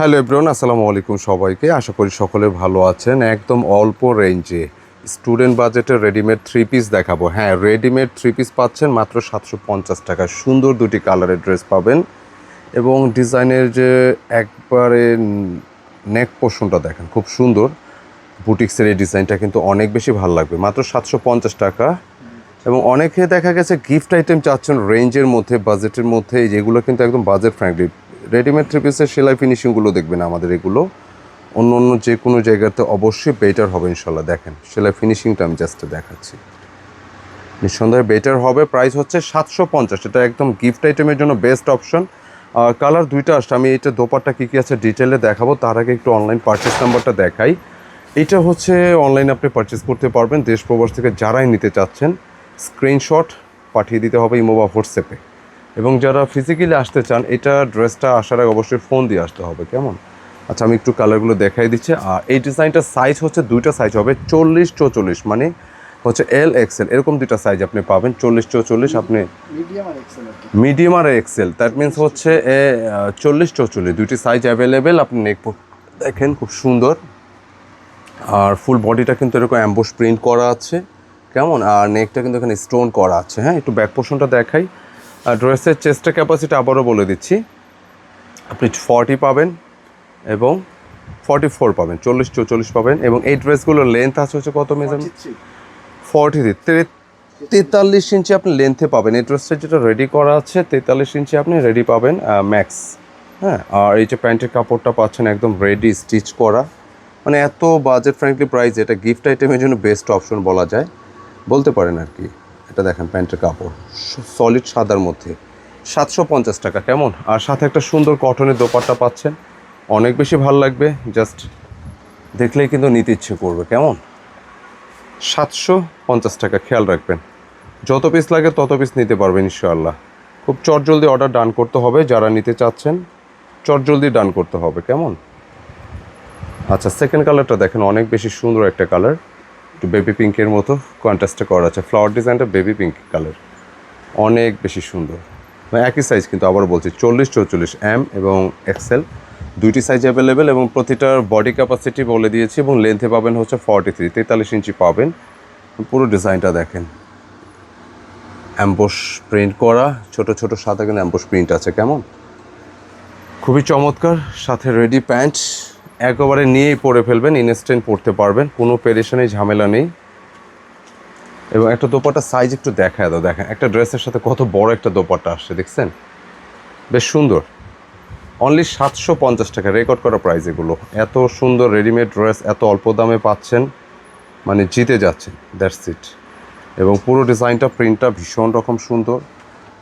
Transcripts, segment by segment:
Hello এব্রন আসসালামু আলাইকুম সবাইকে। আশা করি সকলে ভালো আছেন। একদম অল্প রেঞ্জে স্টুডেন্ট বাজেটের রেডিমেড থ্রি পিস দেখাবো। হ্যাঁ রেডিমেড থ্রি পিস পাচ্ছেন মাত্র সাতশো পঞ্চাশ টাকা। সুন্দর দুটি কালারের ড্রেস পাবেন এবং ডিজাইনের যে একবারে নেক পোর্শনটা দেখেন, খুব সুন্দর। বুটিক্সের এই ডিজাইনটা কিন্তু অনেক বেশি ভালো লাগবে, মাত্র সাতশো পঞ্চাশ টাকা। এবং অনেকে দেখা গেছে গিফট আইটেম চাচ্ছেন রেঞ্জের মধ্যে বাজেটের মধ্যে যেগুলো কিন্তু একদম বাজেট ফ্র্যাঙ্কলি রেডিমেড থ্রি পিসের সেলাই ফিনিশিংগুলো দেখবেন আমাদের এগুলো। অন্য অন্য যে কোনো জায়গাতে অবশ্যই বেটার হবে ইনশাল্লাহ দেখেন, সেলাই ফিনিশিংটা আমি জাস্ট দেখাচ্ছি। নিঃসন্দেহে বেটার হবে প্রাইস হচ্ছে সাতশো পঞ্চাশ। এটা একদম গিফট আইটেমের জন্য বেস্ট অপশন কালার দুইটা আসছে, আমি এটা দোপারটা কী কী আছে ডিটেলে দেখাবো, তার আগে একটু অনলাইন পারচেস নাম্বারটা দেখাই। এটা হচ্ছে অনলাইনে আপনি পারচেস করতে পারবেন, দেশ প্রবাস থেকে যারাই নিতে চাচ্ছেন স্ক্রিনশট পাঠিয়ে দিতে হবে ইমো বা হোয়াটসঅ্যাপে এবং যারা ফিজিক্যালি আসতে চান এটা ড্রেসটা আসার আগে অবশ্যই ফোন দিয়ে আসতে হবে কেমন? আচ্ছা আমি একটু কালারগুলো দেখাই দিচ্ছি। আর এই ডিজাইনটার সাইজ হচ্ছে দুইটা সাইজ হবে চল্লিশ চৌচল্লিশ মানে হচ্ছে এল এক্সেল এরকম দুইটা সাইজ আপনি পাবেন চল্লিশ চৌচল্লিশ আপনি মিডিয়াম আর এক্সেল দ্যাট মিন্স হচ্ছে এ চল্লিশ চৌচল্লিশ দুইটি সাইজ অ্যাভেলেবেল আপনি নেক দেখেন খুব সুন্দর। আর ফুল বডিটা কিন্তু এরকম অ্যাম্বোস প্রিন্ট করা আছে কেমন? আর নেকটা কিন্তু এখানে স্টোন করা আছে হ্যাঁ? একটু ব্যাক পোর্শনটা দেখাই। আর ড্রেসের চেস্টের ক্যাপাসিটি আবারও বলে দিচ্ছি। আপনি ফর্টি পাবেন এবং ফর্টি ফোর পাবেন, চল্লিশ, চৌচল্লিশ পাবেন এবং এই ড্রেসগুলোর লেন্থ আছে হচ্ছে কত থ্রি ফর্টি তেতাল্লিশ ইঞ্চি আপনি লেন্থে পাবেন। এই ড্রেসটা যেটা রেডি করা আছে, তেতাল্লিশ ইঞ্চি আপনি রেডি পাবেন ম্যাক্স হ্যাঁ আর এই যে প্যান্টের কাপড়টা পাচ্ছেন একদম রেডি স্টিচ করা। মানে এত বাজেট ফ্রেন্ডলি প্রাইস এটা গিফট আইটেমের জন্য বেস্ট অপশন বলা যায়। বলতে পারেন আর কি। এটা দেখেন প্যান্টের কাপড়। সলিড সাদার মধ্যে। সাতশো পঞ্চাশ টাকা, কেমন? আর সাথে একটা সুন্দর কটনের দোপাট্টা পাচ্ছেন। অনেক বেশি ভালো লাগবে জাস্ট দেখলেই কিন্তু নিতে ইচ্ছে করবে, কেমন? সাতশো পঞ্চাশ টাকা, খেয়াল রাখবেন। যত পিস লাগে তত পিস নিতে পারবেন, ইনশাআল্লাহ। খুব চটজলদি অর্ডার ডান করতে হবে, যারা নিতে চাচ্ছেন, চটজলদি ডান করতে হবে, কেমন? আচ্ছা সেকেন্ড কালারটা দেখেন, অনেক বেশি সুন্দর একটা কালার একটু বেবি পিঙ্কের মতো কন্ট্রাস্টে করা আছে। ফ্লাওয়ার ডিজাইনটা বেবি পিঙ্ক কালার অনেক বেশি সুন্দর। মানে একই সাইজ কিন্তু আবার বলছি, চল্লিশ চৌচল্লিশ এম এবং এক্সেল দুইটি সাইজ অ্যাভেলেবেল এবং প্রতিটার বডি ক্যাপাসিটি বলে দিয়েছি এবং লেন্থে পাবেন হচ্ছে ফর্টি থ্রি তেতাল্লিশ ইঞ্চি পাবেন। পুরো ডিজাইনটা দেখেন। অ্যাম্বোস প্রিন্ট করা, ছোট ছোট সাদা কিন্তু অ্যাম্বোস প্রিন্ট আছে, কেমন? খুবই চমৎকার, সাথে রেডি প্যান্ট একেবারে নিয়েই পরে ফেলবেন ইনস্ট্যান্ট পরতে পারবেন, কোনো পেরেশানি, ঝামেলা নেই। এবং একটা দোপাট্টা সাইজ একটু দেখায় দাও, দেখেন, একটা ড্রেসের সাথে কত বড় একটা দোপাটা আসছে, দেখছেন? বেশ সুন্দর। অনলি সাতশো পঞ্চাশ টাকা রেকর্ড করা প্রাইস এগুলো। এত সুন্দর রেডিমেড ড্রেস এত অল্প দামে পাচ্ছেন মানে জিতে যাচ্ছেন দ্যাটস ইট এবং পুরো ডিজাইনটা প্রিন্টটা ভীষণ রকম সুন্দর।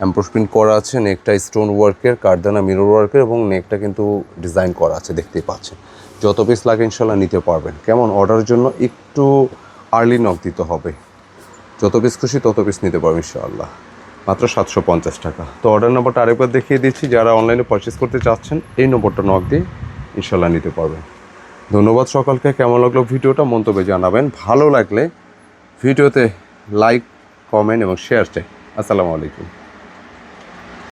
অ্যাম্পোস প্রিন্ট করা আছে নেকটা স্টোন ওয়ার্কের কারদানা মিরর ওয়ার্কের এবং নেকটা কিন্তু ডিজাইন করা আছে, দেখতেই পাচ্ছেন। যত পিস লাগে ইনশাল্লাহ নিতে পারবেন। কেমন? অর্ডারের জন্য একটু আর্লি নক দিতে হবে। যত পিস খুশি তত পিস নিতে পারবেন ইনশাআল্লাহ। মাত্র সাতশো পঞ্চাশ টাকা। তো অর্ডার নম্বরটা আরেকবার দেখিয়ে দিচ্ছি। যারা অনলাইনে পারচেস করতে চাচ্ছেন, এই নম্বরটা নক দিয়ে ইনশাল্লাহ নিতে পারবেন। ধন্যবাদ সকালকে। কেমন লাগল ভিডিওটা মন্তব্যে জানাবেন। ভালো লাগলে ভিডিওতে লাইক কমেন্ট এবং শেয়ার চাই। আসসালামু আলাইকুম।